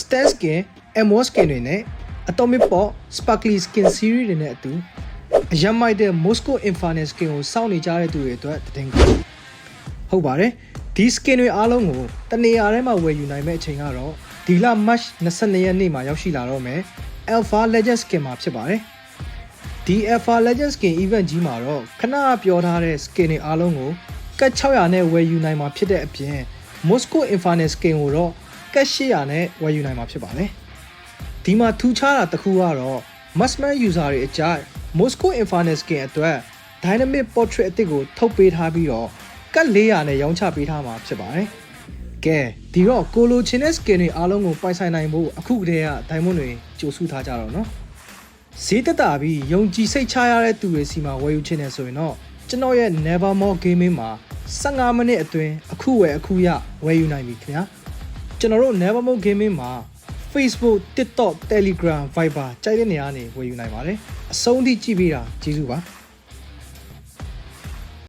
Stan Skin, Emo Skin တွေနဲ့ Atomic Pop Sparkly Skin Series တွေနဲ့အတူအရမ်းမိုက်တဲ့ Moscow Infinite Skin ကိုစောင့်နေကြတဲ့သူတွေအတွက်တည်ငါဟုတ်ပါတယ်ဒီ skin တွေအားလုံးကိုတနေရာထဲမှာဝယ်ယူနိုင်မဲ့အချိန်ကတော့ဒီလ March 22ရက်နေ့မှာရောက်ရှိလာတော့မယ် Alpha Legend Skin မှာဖြစ်ပါတယ်ဒီ Alpha Legend Skin event ကြီးမှာတော့ခဏပြောထားတဲ့ skin တွေအားလုံးကိုကတ်600နဲ့ဝယ်ယူနိုင်မှာဖြစ်တဲ့အပြင် Moscow Infinite Skin ကိုတော့ ကတ်800နဲ့ဝယ်ယူနိုင်မှာဖြစ်ပါတယ်ဒီမှာထူးခြားတာတစ်ခုကတော့ Mustman user တွေအကြိုက် Moscow Infinite Skin အတွက် Dynamic Portrait အသစ်ကိုထုတ်ပေးထားပြီးတော့ကတ်400နဲ့ရောင်းချပေးထားမှာဖြစ်ပါတယ်။ကဲဒီတော့ကိုလိုချင်တဲ့ skin တွေအားလုံးကိုပိုင်ဆိုင်နိုင်ဖို့အခုကတည်းက diamond တွေကြိုစုထားကြတော့နော်။ဈေးတက်တာပြီးယုံကြည်စိတ်ချရတဲ့သူတွေစီမှာဝယ်ယူချင်တယ်ဆိုရင်တော့ကျွန်တော်ရဲ့ Nevermore Gaming မှာ15မိနစ်အတွင်းအခုဝယ်အခုရဝယ်ယူနိုင်ပြီခင်ဗျာ။ ကျွန်တော်တို့ Nevermore Gaming မှာ Facebook, TikTok, Telegram, Viber ကြိုက်တဲ့နေရာကနေဝယ်ယူနိုင်ပါတယ်။အဆုံးထိကြည့်ပေးတာကျေးဇူးပါ။